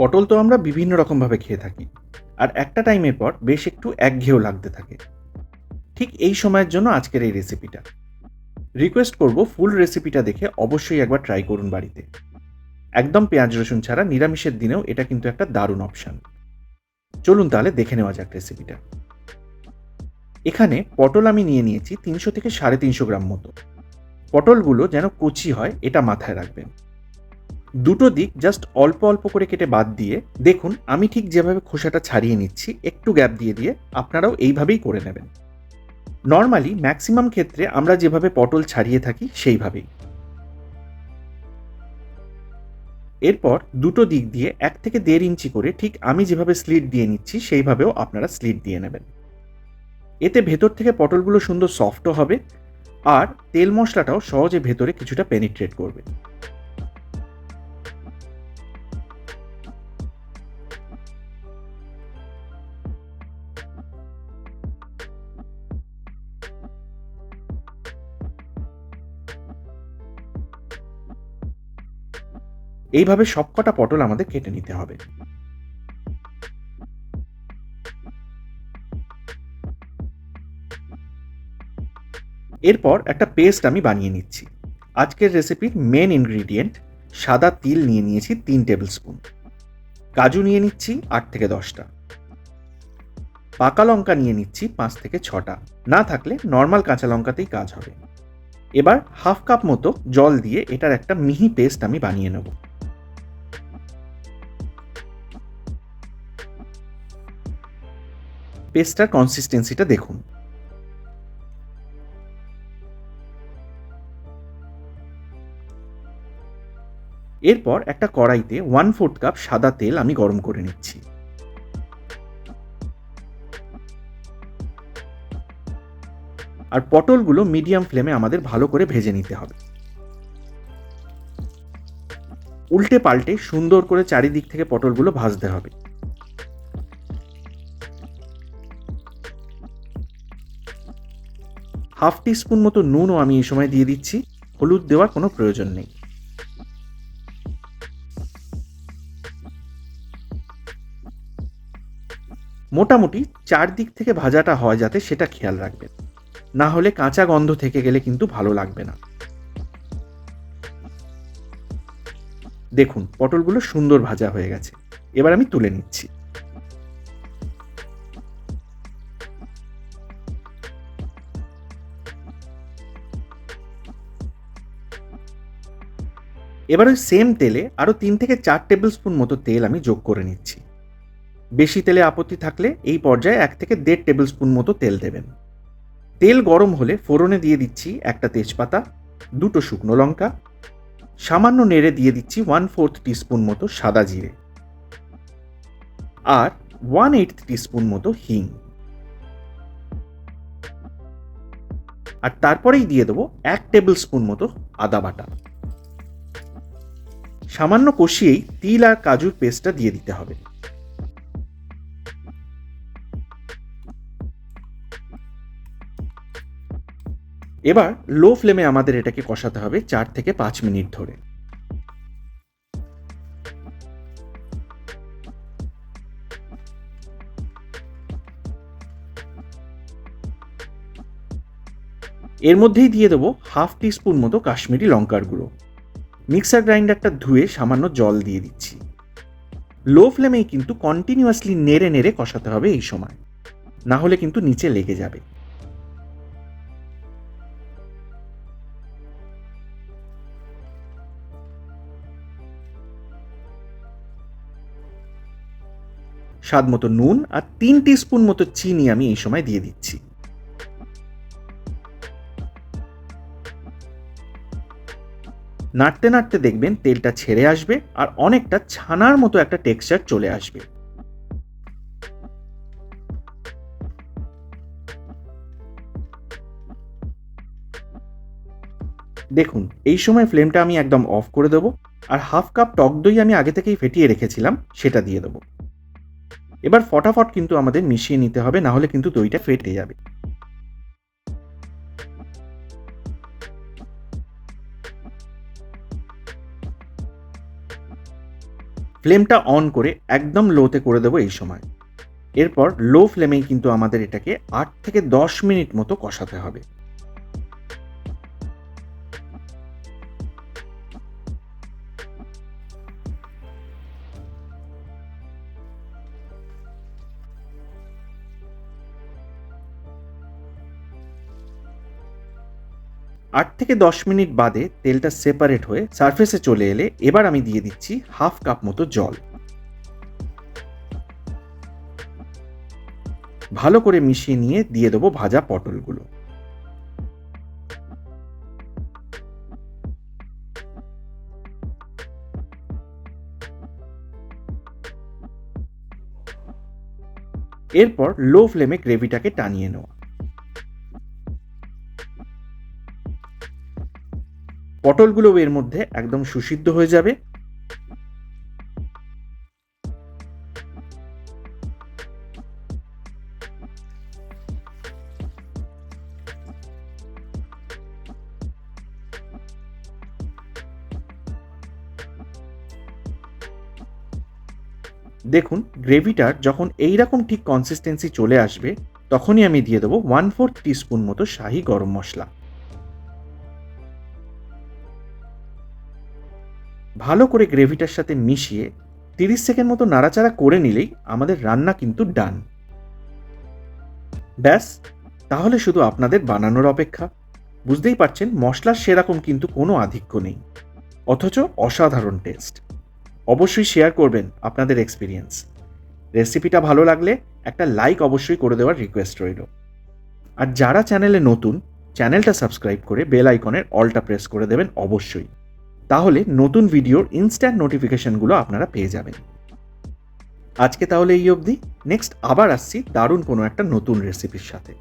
পটল তো আমরা বিভিন্ন রকমভাবে খেয়ে থাকি। আর একটা টাইমের পর বেশ একটু একঘেয়েও লাগতে থাকে। ঠিক এই সময়ের জন্য আজকের এই রেসিপিটা রিকোয়েস্ট করব ফুল রেসিপিটা দেখে অবশ্যই একবার ট্রাই করুন বাড়িতে। একদম পেঁয়াজ, রসুন ছাড়া নিরামিষের দিনেও এটা কিন্তু একটা দারুণ অপশান চলুন তাহলে দেখে নেওয়া যাক রেসিপিটা এখানে পটল আমি নিয়ে নিয়েছি তিনশো থেকে সাড়ে তিনশো গ্রাম মতো। পটলগুলো যেন কচি হয়, এটা মাথায় রাখবেন। দুটো দিক জাস্ট অল্প অল্প করে কেটে বাদ দিয়ে দেখুন, আমি ঠিক যেভাবে খোসাটা ছাড়িয়ে নিচ্ছি, একটু গ্যাপ দিয়ে দিয়ে আপনারাও এইভাবেই করে নেবেন। নর্মালি ম্যাক্সিমাম ক্ষেত্রে আমরা যেভাবে পটল ছাড়িয়ে থাকি, সেইভাবেই। এরপর দুটো দিক দিয়ে এক থেকে দেড় ইঞ্চি করে ঠিক আমি যেভাবে স্লিট দিয়ে নিচ্ছি, সেইভাবেও আপনারা স্লিট দিয়ে নেবেন। এতে ভেতর থেকে পটলগুলো সুন্দর সফটও হবে, আর তেল মশলাটাও সহজে ভেতরে কিছুটা পেনিট্রেট করবে। এইভাবে সবকটা পটল আমাদের কেটে নিতে হবে। এরপর একটা পেস্ট আমি বানিয়ে নিচ্ছি। আজকের রেসিপির মেন ইনগ্রিডিয়েন্ট সাদা তিল নিয়ে নিয়েছি তিন টেবিল স্পুন কাজু নিয়ে নিচ্ছি আট থেকে দশটা। পাকা লঙ্কা নিয়ে নিচ্ছি পাঁচ থেকে ছটা। না থাকলে নর্মাল কাঁচা লঙ্কাতেই কাজ হবে। এবার হাফ কাপ মতো জল দিয়ে এটার একটা মিহি পেস্ট আমি বানিয়ে নেব। পেস্টটার কনসিস্টেন্সিটা দেখুন। এরপর একটা কড়াইতে ওয়ান ফোর্থ কাপ সাদা তেল আমি গরম করে নিচ্ছি। আর পটলগুলো মিডিয়াম ফ্লেমে আমাদের ভালো করে ভেজে নিতে হবে। উল্টে পাল্টে সুন্দর করে চারিদিক থেকে পটলগুলো ভাজতে হবে। হাফ টিস্পুন মতো নুনও আমি এই সময় দিয়ে দিচ্ছি। হলুদ দেওয়ার কোনো প্রয়োজন নেই। মোটামুটি চারদিক থেকে ভাজাটা হয় যাতে সেটা খেয়াল রাখবেন। না হলে কাঁচা গন্ধ থেকে গেলে কিন্তু ভালো লাগবে না। দেখুন, পটলগুলো সুন্দর ভাজা হয়ে গেছে। এবার আমি তুলে নিচ্ছি। এবার ওই সেম তেলে আরও তিন থেকে চার টেবিল স্পুন মতো তেল আমি যোগ করে নিচ্ছি। বেশি তেলে আপত্তি থাকলে এই পর্যায়ে এক থেকে দেড় টেবিল স্পুন মতো তেল দেবেন। তেল গরম হলে ফোড়নে দিয়ে দিচ্ছি একটা তেজপাতা, দুটো শুকনো লঙ্কা, সামান্য নেড়ে দিয়ে দিচ্ছি ওয়ান ফোর্থ টিস্পুন মতো সাদা জিরে আর ওয়ান এইট টিস্পুন মতো হিং। আর তারপরেই দিয়ে দেবো এক টেবিল স্পুন মতো আদা বাটা। সামান্য কষিয়েই তিল আর কাজুর পেস্টটা দিয়ে দিতে হবে। এবার লো ফ্লেমে আমাদের এটাকে কষাতে হবে চার থেকে পাঁচ মিনিট ধরে। এর মধ্যেই দিয়ে দেবো হাফ টিস্পুন মতো কাশ্মীরি লঙ্কার গুঁড়ো। মিক্সার গ্রাইন্ডারটা ধুয়ে সামান্য জল দিয়ে দিচ্ছি। লো ফ্লেমেই কিন্তু কন্টিনিউয়াসলি নেড়ে নেড়ে কষাতে হবে এই সময়। না হলে কিন্তু নিচে লেগে যাবে। স্বাদ মতো নুন আর তিন স্পুন মতো চিনি আমি এই সময় দিয়ে দিচ্ছি। নাড়তে নাড়তে দেখবেন তেলটা ছেড়ে আসবে আর অনেকটা ছানার মতো একটা টেক্সচার চলে আসবে। দেখুন, এই সময় ফ্লেমটা আমি একদম অফ করে দেবো আর হাফ কাপ টক দই আমি আগে থেকেই ফেটিয়ে রেখেছিলাম, সেটা দিয়ে দেবো। এবার ফটাফট কিন্তু আমাদের মিশিয়ে নিতে হবে না হলে কিন্তু দইটা ফেটে যাবে। ফ্লেমটা অন করে একদম লোতে করে দেবো এই সময়। এরপর লো ফ্লেমেই কিন্তু আমাদের এটাকে আট থেকে দশ মিনিট মতো কষাতে হবে। আট থেকে দশ মিনিট বাদে তেলটা সেপারেট হয়ে সারফেসে চলে এলে এবার আমি দিয়ে দিচ্ছি হাফ কাপ মতো জল। ভালো করে মিশিয়ে নিয়ে দিয়ে দেবো ভাজা পটলগুলো। এরপর লো ফ্লেমে গ্রেভিটাকে টানিয়ে নেওয়া। পটলগুলো এর মধ্যে একদম সুসিদ্ধ হয়ে যাবে। দেখুন গ্রেভিটার যখন এই রকম ঠিক কনসিস্টেন্সি চলে আসবে, তখনই আমি দিয়ে দেবো ওয়ান ফোর্থ টিস্পুন মতো শাহি গরম মশলা। ভালো করে গ্রেভিটার সাথে মিশিয়ে তিরিশ সেকেন্ড মতো নাড়াচাড়া করে নিলেই আমাদের রান্না কিন্তু ডান। ব্যাস, তাহলে শুধু আপনাদের বানানোর অপেক্ষা। বুঝতেই পারছেন, মশলার সেরকম কিন্তু কোনো আধিক্য নেই। অথচ অসাধারণ টেস্ট। অবশ্যই শেয়ার করবেন আপনাদের এক্সপিরিয়েন্স। রেসিপিটা ভালো লাগলে একটা লাইক অবশ্যই করে দেওয়ার রিকোয়েস্ট রইল। আর যারা চ্যানেলে নতুন, চ্যানেলটা সাবস্ক্রাইব করে বেল আইকনের অলটা প্রেস করে দেবেন অবশ্যই। তাহলে নতুন ভিডিওর ইনস্ট্যান্ট নোটিফিকেশানগুলো আপনারা পেয়ে যাবেন। আজকে তাহলে এই অবধি। নেক্সট আবার আসছি দারুণ কোনো একটা নতুন রেসিপির সাথে।